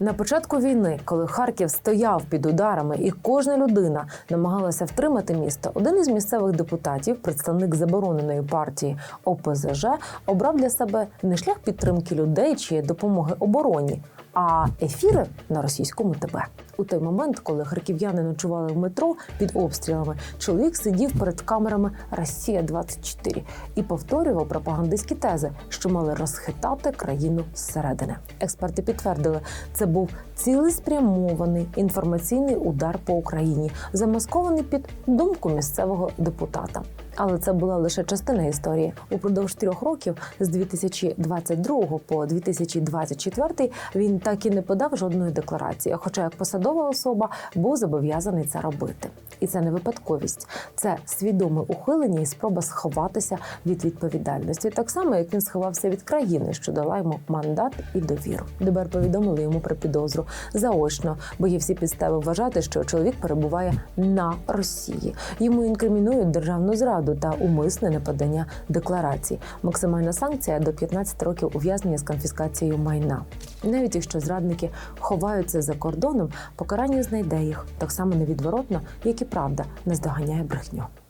На початку війни, коли Харків стояв під ударами, і кожна людина намагалася втримати місто, один із місцевих депутатів, представник забороненої партії ОПЗЖ, обрав для себе не шлях підтримки людей чи допомоги обороні, а ефіри на російському ТБ. У той момент, коли харків'яни ночували в метро під обстрілами, чоловік сидів перед камерами Росія 24 і повторював пропагандистські тези, що мали розхитати країну зсередини. Експерти підтвердили, це був цілеспрямований інформаційний удар по Україні, замаскований під думку місцевого депутата. Але це була лише частина історії. Упродовж трьох років з 2022 по 2024 він так і не подав жодної декларації, хоча як посадова особа був зобов'язаний це робити. І це не випадковість, це свідоме ухилення і спроба сховатися від відповідальності, так само як він сховався від країни, що дала йому мандат і довіру. ДБР повідомили йому про підозру заочно, бо є всі підстави вважати, що чоловік перебуває на Росії. Йому інкримінують державну зраду та умисне неподання декларацій. Максимальна санкція до 15 років ув'язнення з конфіскацією майна. Навіть якщо зрадники ховаються за кордоном, покарання знайде їх так само невідворотно, як і правда наздоганяє брехню.